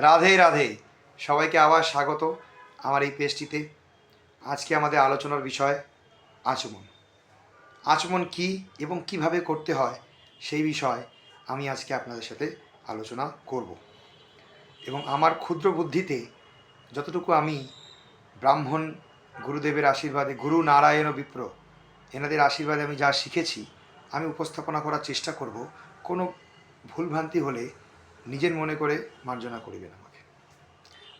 রাধে রাধে। সবাইকে আবার স্বাগত আমার এই পেজটিতে। আজকে আমাদের আলোচনার বিষয় আচমন। আচমন কি এবং কীভাবে করতে হয় সেই বিষয় আমি আজকে আপনাদের সাথে আলোচনা করব। এবং আমার ক্ষুদ্র বুদ্ধিতে যতটুকু আমি ব্রাহ্মণ গুরুদেবের আশীর্বাদে, গুরু নারায়ণ ও বিপ্র, এনাদের আশীর্বাদে আমি যা শিখেছি, আমি উপস্থাপনা করার চেষ্টা করব। কোনো ভুলভ্রান্তি হলে নিজের মনে করে মার্জনা করিবেন আমাকে।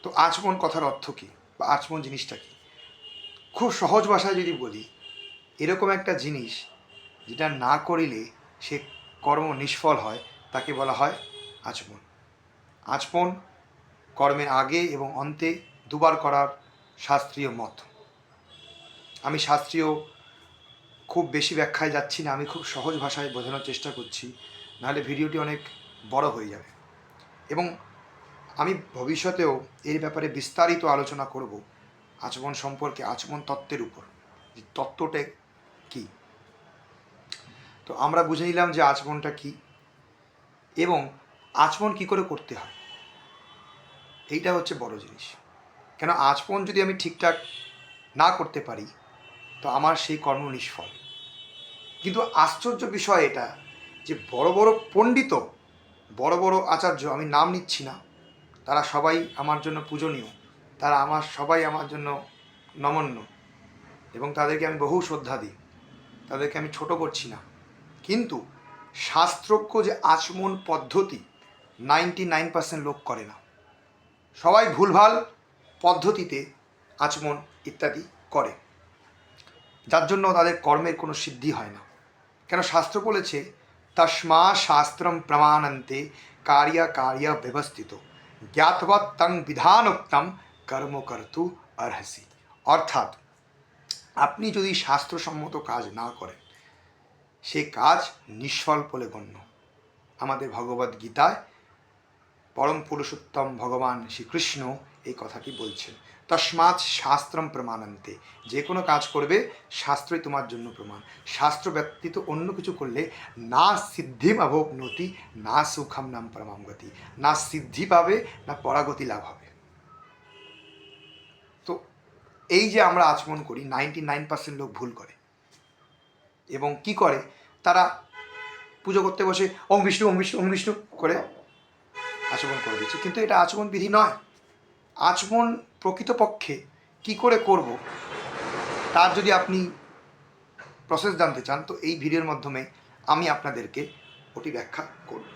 তো আচমন কথার অর্থ কী? বা আচমন জিনিসটা কী? খুব সহজ ভাষায় যদি বলি, এরকম একটা জিনিস যেটা না করিলে সে কর্ম নিষ্ফল হয়, তাকে বলা হয় আচমন। আচমন কর্মের আগে এবং অন্তে দুবার করার শাস্ত্রীয় মত। আমি শাস্ত্রীয় খুব বেশি ব্যাখ্যায় যাচ্ছি না, আমি খুব সহজ ভাষায় বোঝানোর চেষ্টা করছি, নাহলে ভিডিওটি অনেক বড় হয়ে যাবে। এবং আমি ভবিষ্যতেও এর ব্যাপারে বিস্তারিত আলোচনা করব আচমন সম্পর্কে, আচমন তত্ত্বের উপর। যে তত্ত্বটা কী? তো আমরা বুঝে নিলাম যে আচমনটা কী এবং আচমন কী করে করতে হয়। এইটা হচ্ছে বড় জিনিস। কেন আচমন যদি আমি ঠিকঠাক না করতে পারি, তো আমার সেই কর্ম নিষ্ফল। কিন্তু আশ্চর্য বিষয় এটা যে বড় বড় পণ্ডিত বড় বড় আচার্য আমি নাম নিচ্ছি না। তারা সবাই আমার জন্য পূজনীয়। তারা আমার, সবাই আমার জন্য নমন্য। এবং তাদেরকে আমি বহু শ্রদ্ধা দিই। তাদেরকে আমি ছোট করছি না। কিন্তু শাস্ত্রজ্ঞ যে আচমন পদ্ধতি নাইনটি নাইন পার্সেন্ট লোক করে না। সবাই ভুলভাল পদ্ধতিতে আচমন ইত্যাদি করে। যার জন্য তাদের কর্মের কোনো সিদ্ধি হয় না। কেন শাস্ত্র বলেছে তস্মা শাস্ত্রম প্রমাণন্তে কার্য কার্য ব্যবস্থিত জ্ঞাতবা তং বিধানোক্তম কর্ম কর্তু অর্হসি অর্থাৎ আপনি যদি শাস্ত্রসম্মত কাজ না করেন, সে কাজ নিষ্ফল বলে গণ্য। আমাদের ভগবদ গীতায় পরম পুরুষোত্তম ভগবান শ্রীকৃষ্ণ এই কথাটি বলছেন। তস্মাৎ শাস্ত্রম প্রমাণন্তে। যে কোনো কাজ করবে, শাস্ত্রই তোমার জন্য প্রমাণ। শাস্ত্র ব্যতীত অন্য কিছু করলে না সিদ্ধিম অভোপনতি না সুখম নাম পরমাম না সিদ্ধি পাবে, না পরাগতি লাভ হবে। তো এই যে আমরা আচমন করি, নাইনটি নাইন পার্সেন্ট লোক ভুল করে। এবং কি করে? তারা পুজো করতে বসে, ওম বিষ্ণু ওম বিষ্ণু ওম বিষ্ণু করে আচমন করে দিচ্ছে। কিন্তু এটা আচমন বিধি নয়। আচমন প্রকৃতপক্ষে কি করে করব, তার যদি আপনি প্রসেস জানতে চান, তো এই ভিডিওর মাধ্যমে আমি আপনাদেরকে ওটি ব্যাখ্যা করব।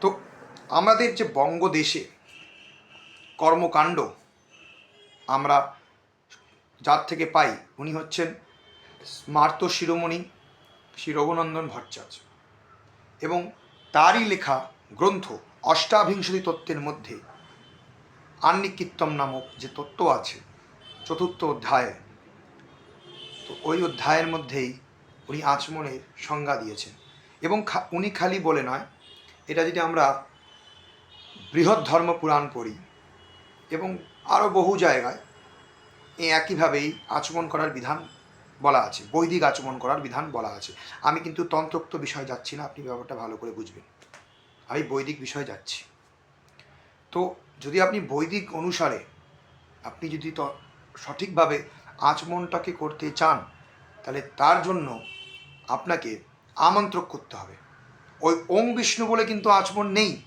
তো আমাদের যে বঙ্গদেশে কর্মকাণ্ড আমরা যার থেকে পাই, উনি হচ্ছেন স্মার্ত শিরোমণি শ্রী রঘুনন্দন ভট্টাচার্য। এবং তারই লেখা গ্রন্থ অষ্টাভিংশতি তত্ত্বের মধ্যে আন্নিকীর্তম নামক যে তত্ত্ব আছে, চতুর্থ অধ্যায়ে, তো ওই অধ্যায়ের মধ্যেই উনি আচমনের সংজ্ঞা দিয়েছেন। এবং উনি খালি বলে নয়, এটা যদি আমরা বৃহৎ ধর্ম পুরাণ পড়ি, এবং আরও বহু জায়গায় এ একইভাবেই আচমন করার বিধান বলা আছে, বৈদিক আচমন করার বিধান বলা আছে। আমি কিন্তু তন্ত্রোক্ত বিষয়ে যাচ্ছি না, আপনি ব্যাপারটা ভালো করে বুঝবেন। আমি বৈদিক বিষয়ে যাচ্ছি। তো যদি আপনি বৈদিক অনুসারে আপনি যদি তো সঠিকভাবে আচমনটাকে করতে চান, তাহলে তার জন্য আপনাকে আমন্ত্রক করতে হবে। ওই ওং বিষ্ণু বলে কিন্তু আচমন নেই।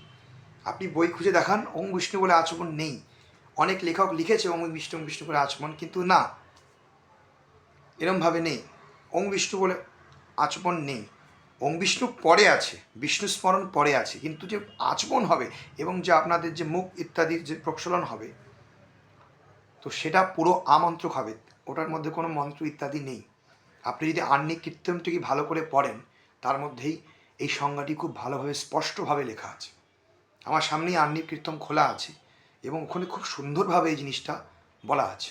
আপনি বই খুঁজে দেখান, ওং বিষ্ণু বলে আচমন নেই। অনেক লেখক লিখেছে ওং বিষ্ণু বিষ্ণু করে আচমন, কিন্তু না। এরমভাবে নেই। ওং বিষ্ণু বলে আচমন নেই। ওং বিষ্ণু পরে আছে, বিষ্ণু স্মরণ পরে আছে, কিন্তু যে আচমন হবে এবং যে আপনাদের যে মুখ ইত্যাদির যে প্রক্ষলন হবে, তো সেটা পুরো আমন্ত্রক হবে, ওটার মধ্যে কোনো মন্ত্র ইত্যাদি নেই। আপনি যদি আন্নিক কীর্তনটিকে ভালো করে পড়েন, তার মধ্যেই এই সংজ্ঞাটি খুব ভালোভাবে স্পষ্টভাবে লেখা আছে। আমার সামনেই আন্নিক কীর্তন খোলা আছে এবং ওখানে খুব সুন্দরভাবে এই জিনিসটা বলা আছে।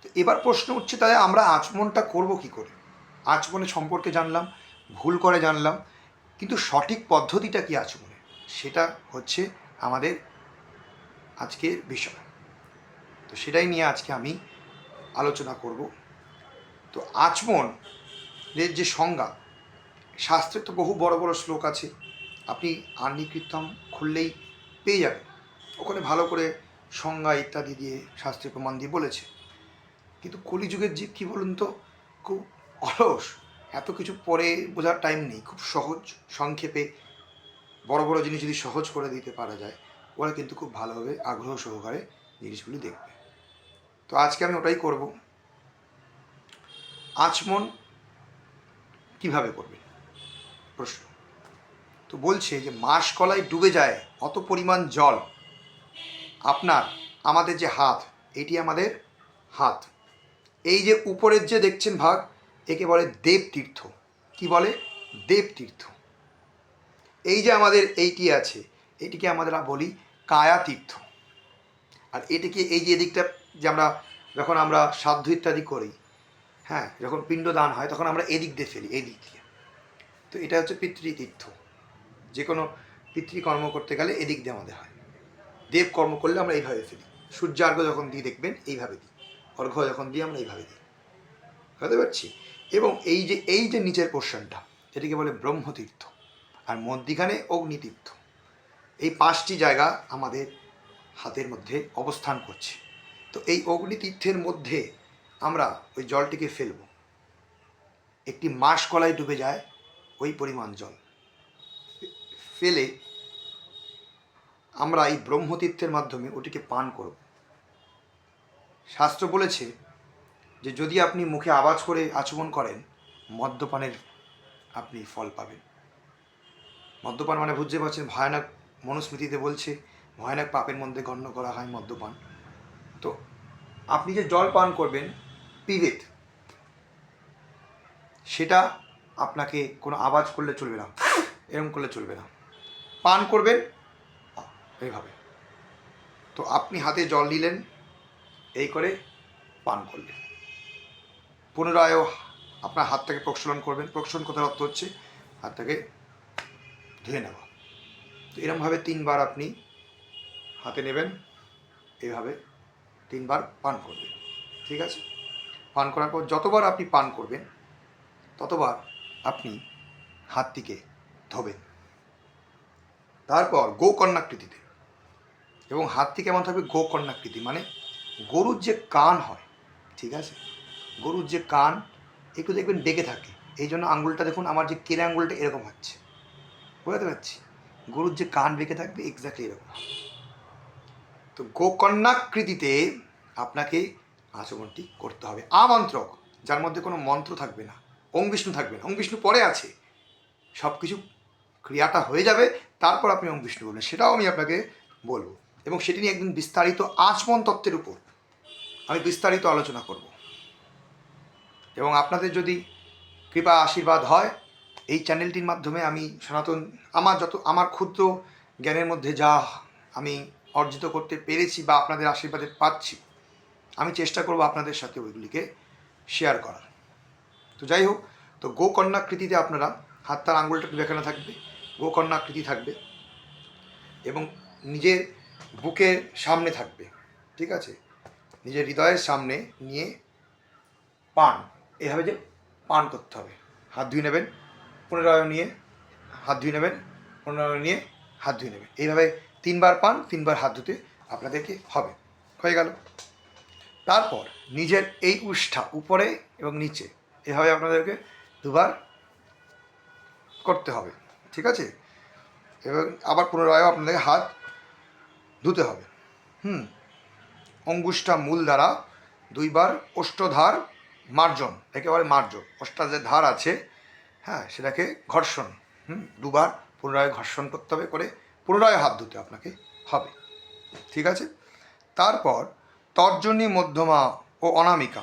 তো এবার প্রশ্ন উঠছে, তাহলে আমরা আচমনটা করব কি করে? আচমনের সম্পর্কে জানলাম ভুল করে জানলাম, কিন্তু সঠিক পদ্ধতিটা কি আচমনে সেটা হচ্ছে আমাদের আজকের বিষয়। তো সেটাই নিয়ে আজকে আমি আলোচনা করব। তো আচমন এর যে সংজ্ঞা, শাস্ত্রে তো বহু বড় বড় শ্লোক আছে, আপনি আন্নিকৃতম খুললেই পেয়ে যাবেন। ওখানে ভালো করে সংজ্ঞা ইত্যাদি দিয়ে শাস্ত্রীয় প্রমাণ দিয়ে বলেছে। কিন্তু কলিযুগের জীব কী বলুন তো, খুব অলস। এত কিছু পরে বোঝার টাইম নেই, খুব সহজ, সংক্ষেপে বড় বড় জিনিস যদি সহজ করে দিতে পারা যায়, ওরা কিন্তু খুব ভালোভাবে আগ্রহ সহকারে জিনিসগুলি দেখবে। তো আজকে আমি ওটাই করব। আচমন কীভাবে করবে? প্রশ্ন। তো বলছে যে মাসকলায় ডুবে যায়, অত পরিমাণ জল। আপনার, আমাদের যে হাত, এটি আমাদের হাত। এই যে উপরের যে দেখছেন ভাগ একে বলে দেব তীর্থ কি বলে? দেব তীর্থ এই যে আমাদের এইটি আছে, এটিকে আমরা বলি কায়া তীর্থ আর এটিকে এই যে এদিকটা যে আমরা যখন আমরা সাধ্য ইত্যাদি করি হ্যাঁ যখন পিণ্ডদান হয়, তখন আমরা এদিক দিয়ে ফেলি এই দিক দিয়ে। তো এটা হচ্ছে পিতৃতীর্থ। যে কোনো পিতৃকর্ম করতে গেলে এদিক দিয়ে আমাদের হয়। দেব কর্ম করলে আমরা এইভাবে ফেলি। সূর্যার্ঘ যখন দিই, দেখবেন, এইভাবে দিই। অর্ঘ্য যখন দিই, আমরা এইভাবে দিই। বুঝতে পারছি? এবং এই যে এই যে নিচের পোর্শনটা এটিকে বলে ব্রহ্মতীর্থ আর মধ্যিখানে অগ্নিতীর্থ। এই পাঁচটি জায়গা আমাদের হাতের মধ্যে অবস্থান করছে। তো এই অগ্নিতীর্থের মধ্যে আমরা ওই জলটিকে ফেলব। একটি মাস কলায় ডুবে যায় ওই পরিমাণ জল। ফেলে আমরা এই ব্রহ্মতীর্থের মাধ্যমে ওটিকে পান করব। শাস্ত্র বলেছে যে যদি আপনি মুখে আওয়াজ করে আচমন করেন, মদ্যপানের আপনি ফল পাবেন। মদ্যপান মানে বুঝতে পারছেন, ভয়ানক মনুস্মৃতিতে বলছে, ভয়ানক পাপের মধ্যে গণ্য করা হয় মদ্যপান। তো আপনি যে জল পান করবেন, পিবেত, সেটা আপনাকে কোনো আওয়াজ করলে চলবে না এরকম করলে চলবে না। পান করবেন, এইভাবে। তো আপনি হাতে জল নিলেন, এই করে পান করলেন। পুনরায় আপনার হাতটাকে প্রক্ষালন করবেন। প্রক্ষালন কোথার অর্থ হচ্ছে হাতটাকে ধুয়ে নেওয়া। তো এরমভাবে তিনবার আপনি হাতে নেবেন এইভাবে তিনবার পান করবেন। ঠিক আছে? পান করার পর যতবার আপনি পান করবেন, ততবার আপনি হাতটিকে ধোবেন। তারপর গোকর্ণাকৃতিতে। এবং হাতটি কেমন থাকবে? গোকর্ণাকৃতি মানে গরুর যে কান হয়, ঠিক আছে? গরুর যে কান একটু দেখবেন ডেকে থাকে। এই জন্য আঙুলটা দেখুন, আমার যে কেরে আঙুলটা এরকম হচ্ছে। বুঝতে পারছি? গরুর যে কান বেঁকে থাকবে এক্স্যাক্টলি এরকম। তো গোকর্ণাকৃতিতে আপনাকে আচরণটি করতে হবে। আমন্ত্রক, যার মধ্যে কোনো মন্ত্র থাকবে না ওং বিষ্ণু থাকবে না। ওং বিষ্ণু পরে আছে। সব কিছু ক্রিয়াটা হয়ে যাবে, তারপর আপনি ওং বিষ্ণু বলবেন। সেটাও আমি আপনাকে বলব। এবং সেটি নিয়ে একদিন বিস্তারিত আচমন তত্ত্বের উপর আমি বিস্তারিত আলোচনা করব। এবং আপনাদের যদি কৃপা আশীর্বাদ হয়, এই চ্যানেলটির মাধ্যমে আমি সনাতন, আমার যত, আমার ক্ষুদ্র জ্ঞানের মধ্যে যা আমি অর্জিত করতে পেরেছি বা আপনাদের আশীর্বাদে পাচ্ছি, আমি চেষ্টা করব আপনাদের সাথে ওইগুলিকে শেয়ার করার। তো যাই হোক, তো গোকর্ণাকৃতিতে আপনারা হাত তার আঙুলটা দেখানো থাকবে, গোকর্ণাকৃতি থাকবে এবং নিজের বুকের সামনে থাকবে, ঠিক আছে? নিজের হৃদয়ের সামনে নিয়ে পান। এভাবে যে পান করতে হবে। হাত ধুয়ে নেবেন, পুনরায় নিয়ে হাত ধুয়ে নেবেন, পুনরায় নিয়ে হাত ধুয়ে নেবেন। এইভাবে তিনবার পান, তিনবার হাত ধুতে আপনাদেরকে হবে। হয়ে গেল। তারপর নিজের এই উষ্ঠা উপরে এবং নিচে, এভাবে আপনাদেরকে দুবার করতে হবে। ঠিক আছে? এবং আবার পুনরায় আপনাদেরকে হাত ধুতে হবে। হুম। অঙ্গুষ্ঠা মূল দ্বারা দুইবার অষ্টধার মার্জন, একেবারে মার্জন। অষ্টা যে ধার আছে হ্যাঁ সেটাকে ঘর্ষণ, হুম, দুবার পুনরায় ঘর্ষণ করতে হবে করে পুনরায় হাত ধুতে আপনাকে হবে। ঠিক আছে? তারপর তর্জনী মধ্যমা ও অনামিকা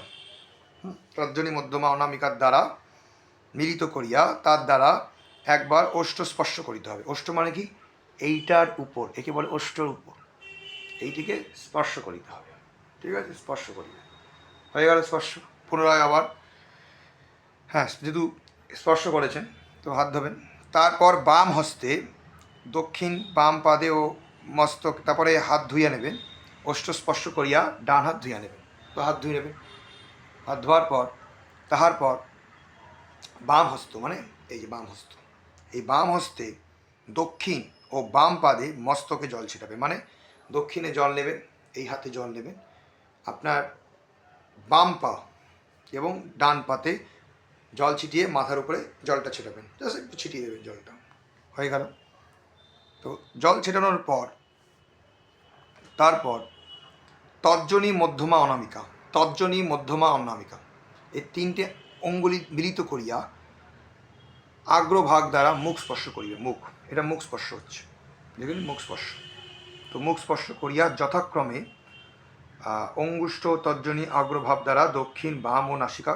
তর্জনী মধ্যমা অনামিকার দ্বারা মিলিত করিয়া তার দ্বারা একবার ওষ্ঠ স্পর্শ করিতে হবে। ওষ্ঠ মানে কি? এইটার উপর, একে বলে ওষ্ঠর উপর। এইটিকে স্পর্শ করিতে হবে। ঠিক আছে? স্পর্শ করিবে হয়ে গেল স্পর্শ। পুনরায় আবার হ্যাঁ যেহেতু স্পর্শ করেছেন, তো হাত ধোবেন। তারপর বাম হস্তে দক্ষিণ বাম পাদে ও মস্তক, তারপরে হাত ধুইয়া নেবেন ওষ্ঠ স্পর্শ করিয়া ডান হাত ধুইয়া নেবেন। তো হাত ধুয়ে নেবেন। হাত ধোয়ার পর, তাহার পর বাম হস্ত মানে এই যে বাম হস্ত, এই বাম হস্তে দক্ষিণ ও বাম পাদে মস্তকে জল ছিটাবে মানে দক্ষিণে জল নেবেন, এই হাতে জল নেবেন। আপনার বাম পা এবং ডান পাতে জল ছিটিয়ে মাথার উপরে জলটা ছিটাবেন। জাস্ট একটু ছিটিয়ে দেবেন জলটা। হয়ে গেল। তো জল ছেটানোর পর, তারপর তর্জনী মধ্যমা অনামিকা, তর্জনী মধ্যমা অনামিকা, এই তিনটে অঙ্গুলি মিলিত করিয়া আগ্রভাগ দ্বারা মুখ স্পর্শ করিবে, মুখ। এটা মুখ স্পর্শ হচ্ছে। দেখুন, মুখ স্পর্শ। তো মুখ স্পর্শ করিয়া যথাক্রমে অঙ্গুষ্ঠ তর্জনী অগ্রভাব দ্বারা দক্ষিণ বাম ও নাসিকা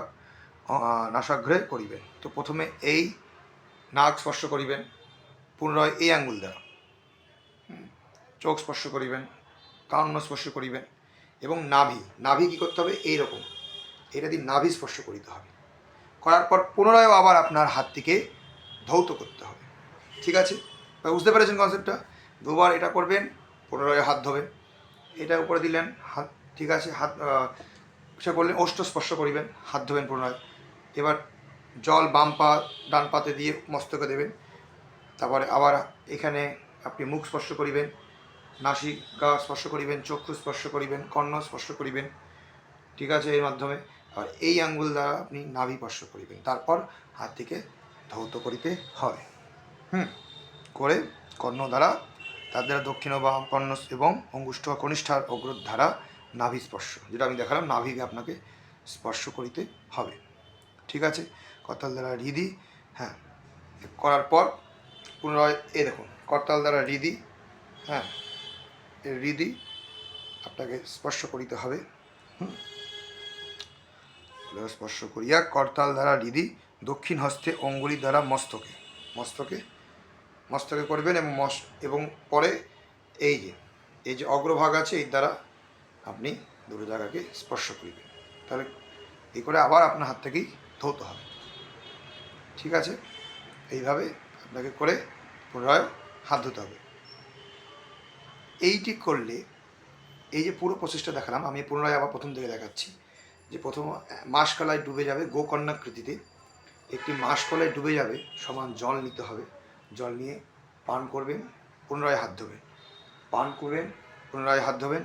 নাসাগ্রে করিবেন। তো প্রথমে এই নাক স্পর্শ করিবেন, পুনরায় এই আঙ্গুল দ্বারা। চোখ স্পর্শ করিবেন কান্ন স্পর্শ করিবেন এবং নাভি নাভি কী করতে হবে? এইরকম। এটা দিয়ে নাভি স্পর্শ করিতে হবে। করার পর পুনরায় আবার আপনার হাতটিকে ধৌত করতে হবে। ঠিক আছে? বুঝতে পেরেছেন কনসেপ্টটা দুবার এটা করবেন, পুনরায় হাত ধোবেন। এটা উপরে দিলেন, হাত, ঠিক আছে, হাত সে করলেন ওষ্ঠ স্পর্শ করিবেন, হাত ধোবেন পুনরায়। এবার জল বাম পা, ডান পাতে দিয়ে মস্তকে দেবেন। তারপরে আবার এখানে আপনি মুখ স্পর্শ করিবেন, নাসিকা স্পর্শ করিবেন, চক্ষু স্পর্শ করিবেন, কর্ণ স্পর্শ করিবেন, ঠিক আছে, এর মাধ্যমে। আর এই আঙ্গুল দ্বারা আপনি নাভি স্পর্শ করিবেন। তারপর হাত থেকে ধৌত করিতে হবে। হুম, করে কর্ণ দ্বারা তার দ্বারা দক্ষিণ বা কর্ণ এবং অঙ্গুষ্ঠ কনিষ্ঠার অগ্র দ্বারা নাভি স্পর্শ, যেটা আমি দেখালাম নাভিকে আপনাকে স্পর্শ করিতে হবে। ঠিক আছে? করতাল দ্বারা হৃদি হ্যাঁ করার পর পুনরায় এ দেখুন, করতাল দ্বারা হৃদি হ্যাঁ হৃদি আপনাকে স্পর্শ করিতে হবে। হুম? স্পর্শ করিয়া করতাল দ্বারা হৃদি দক্ষিণ হস্তে অঙ্গুলি দ্বারা মস্তকে মস্তকে মস্তকে করবেন এবং মস, এবং পরে এই যে এই যে অগ্রভাগ আছে এই দ্বারা আপনি দুটো জায়গাকে স্পর্শ করিবেন। তাহলে এই করে আবার আপনার হাত থেকেই ধৌতে হবে। ঠিক আছে? এইভাবে আপনাকে করে পুনরায় হাত ধুতে হবে। এইটি করলে, এই যে পুরো প্রসেসটা দেখালাম, আমি পুনরায় আবার প্রথম থেকে দেখাচ্ছি যে প্রথম মাসকলায় ডুবে যাবে গোকন্যাকৃতিতে একটি মাসকলায় ডুবে যাবে, সমান জল নিতে হবে। জল নিয়ে পান করবেন, পুনরায় হাত ধোবেন। পান করবেন, পুনরায় হাত ধোবেন,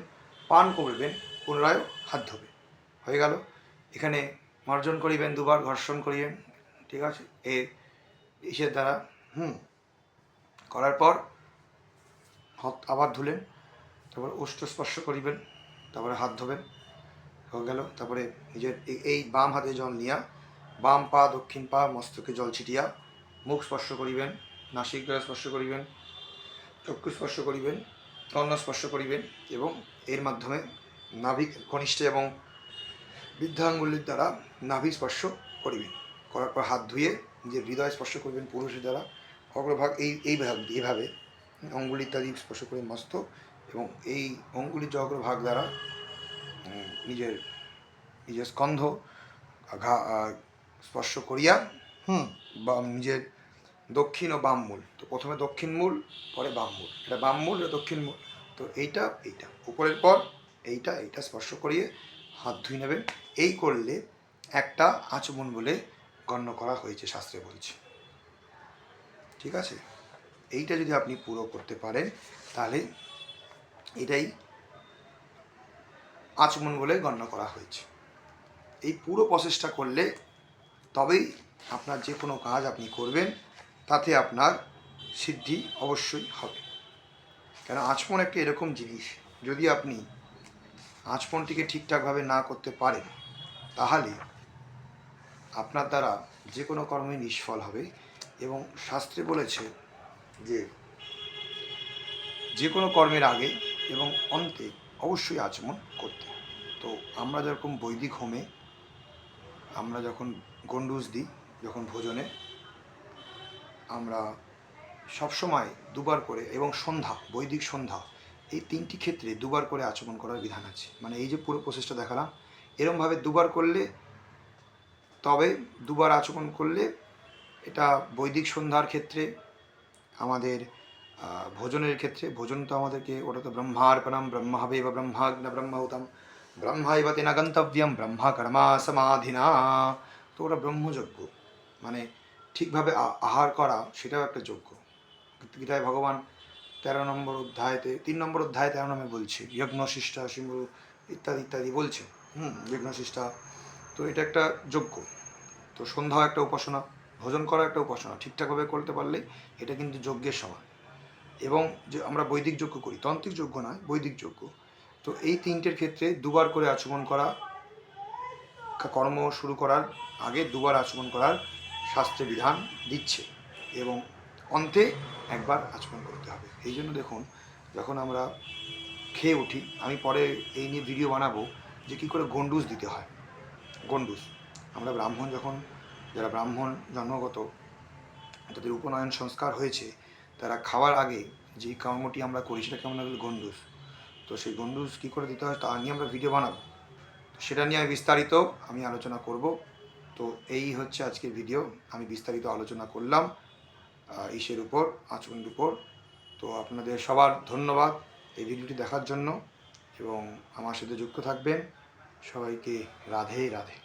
পান করবেন, পুনরায় হাত ধোবেন। হয়ে গেল। এখানে মার্জন করিবেন, দুবার ঘর্ষণ করিবেন, ঠিক আছে? এ ইসের দ্বারা, হুম, করার পর হাত আবার ধুলেন, তারপর ওষ্ঠ স্পর্শ করিবেন, তারপরে হাত ধোবেন, হয়ে গেল। তারপরে নিজের এই বাম হাতে জল নিয়া, বাম পা, দক্ষিণ পা, মস্তকে জল ছিটিয়া মুখ স্পর্শ করিবেন নাসিক দ্বারা স্পর্শ করিবেন চক্ষু স্পর্শ করিবেন কর্ণ স্পর্শ করিবেন এবং এর মাধ্যমে নাভিক কনিষ্ঠ এবং বৃদ্ধাঙ্গুলির দ্বারা নাভি স্পর্শ করিবেন। করার পর হাত ধুয়ে নিজের হৃদয় স্পর্শ করবেন পুরুষের দ্বারা। অগ্রভাগ এই এই ভাগ এইভাবে অঙ্গুলি ইত্যাদি স্পর্শ করে মস্ত এবং এই অঙ্গুলির যে অগ্রভাগ দ্বারা নিজের নিজের স্কন্ধ, ঘা স্পর্শ করিয়া, হুম, বা নিজের দক্ষিণ ও বাম মূল। তো প্রথমে দক্ষিণ মূল, পরে বাম মূল। এটা বাম মূল, এটা দক্ষিণ মূল। তো এইটা এইটা। উপরের পর এইটা এইটা স্পর্শ করিয়ে হাত ধুয়ে নেবেন এই করলে একটা আচমন বলে গণ্য করা হয়েছে, শাস্ত্রে বলছে। ঠিক আছে? এইটা যদি আপনি পুরো করতে পারেন, তাহলে এটাই আচমন বলে গণ্য করা হয়েছে। এই পুরো প্রসেসটা করলে তবেই আপনার যে কোনো কাজ আপনি করবেন তাতে আপনার সিদ্ধি অবশ্যই হবে। কেন আচমন একটা এরকম জিনিস, যদি আপনি আচমনটিকে ঠিকঠাকভাবে না করতে পারেন, তাহলে আপনার দ্বারা যে কোনো কর্মই নিষ্ফল হবে এবং শাস্ত্রে বলেছে যে যে কোনো কর্মের আগে এবং অন্তে অবশ্যই আচমন করতে তো আমরা যেরকম বৈদিক হোমে, আমরা যখন গন্ডুস দিই, যখন ভোজনে আমরা সবসময় দুবার করে এবং সন্ধ্যা, বৈদিক সন্ধ্যা, এই তিনটি ক্ষেত্রে দুবার করে আচমন করার বিধান আছে। মানে এই যে পুরো প্রসেসটা দেখালাম, এরমভাবে দুবার করলে, তবে দুবার আচমন করলে এটা বৈদিক সন্ধ্যার ক্ষেত্রে, আমাদের ভোজনের ক্ষেত্রে, ভোজন তো আমাদেরকে ওটা তো ব্রহ্মার্পণম ব্রহ্ম হবে বা ব্রহ্মাগ্ন ব্রহ্মহুতম ব্রহ্মা এব তেনা গন্তব্যম ব্রহ্মা কর্মা সমাধিনা, তো ওটা ব্রহ্মযজ্ঞ। মানে ঠিকভাবে আহার করা, সেটাও একটা যোগ্য। গীতায় ভগবান তেরো নম্বর অধ্যায়তে, তিন নম্বর অধ্যায় তেরো নম্বরে বলছে, যজ্ঞশিষ্টা, সিংহ ইত্যাদি ইত্যাদি বলছে। হুম, যজ্ঞশিষ্টা। তো এটা একটা যজ্ঞ তো সন্ধ্যাও একটা উপাসনা, ভোজন করা একটা উপাসনা, ঠিকঠাকভাবে করতে পারলে এটা কিন্তু যজ্ঞের সময় এবং যে আমরা বৈদিক যজ্ঞ করি, তান্ত্রিক যজ্ঞ নয়, বৈদিক যজ্ঞ। তো এই তিনটের ক্ষেত্রে দুবার করে আচমন করা কর্ম শুরু করার আগে দুবার আচমন করার শাস্ত্রে বিধান দিচ্ছে এবং অন্তে একবার আচমন করতে হবে। এই জন্য দেখুন, যখন আমরা খেয়ে উঠি, আমি পরে এই নিয়ে ভিডিও বানাবো যে কী করে গন্ডুস দিতে হয়। গন্ডুস। আমরা ব্রাহ্মণ যখন, যারা ব্রাহ্মণ জন্মগত, তাদের উপনয়ন সংস্কার হয়েছে, তারা খাওয়ার আগে যে কর্মটি আমরা করি সেটা কেমন বলি গন্ডুস। তো সেই গন্ডুস কী করে দিতে হয়, তা নিয়ে আমরা ভিডিও বানাবো। সেটা নিয়ে আমি বিস্তারিত আমি আলোচনা করব। তো এই হচ্ছে আজকের ভিডিও আমি বিস্তারিত আলোচনা করলাম ইসের উপর আচরণের উপর। তো আপনাদের সবার ধন্যবাদ এই ভিডিওটি দেখার জন্য এবং আমার সাথে যুক্ত থাকবেন। সবাইকে রাধে রাধে।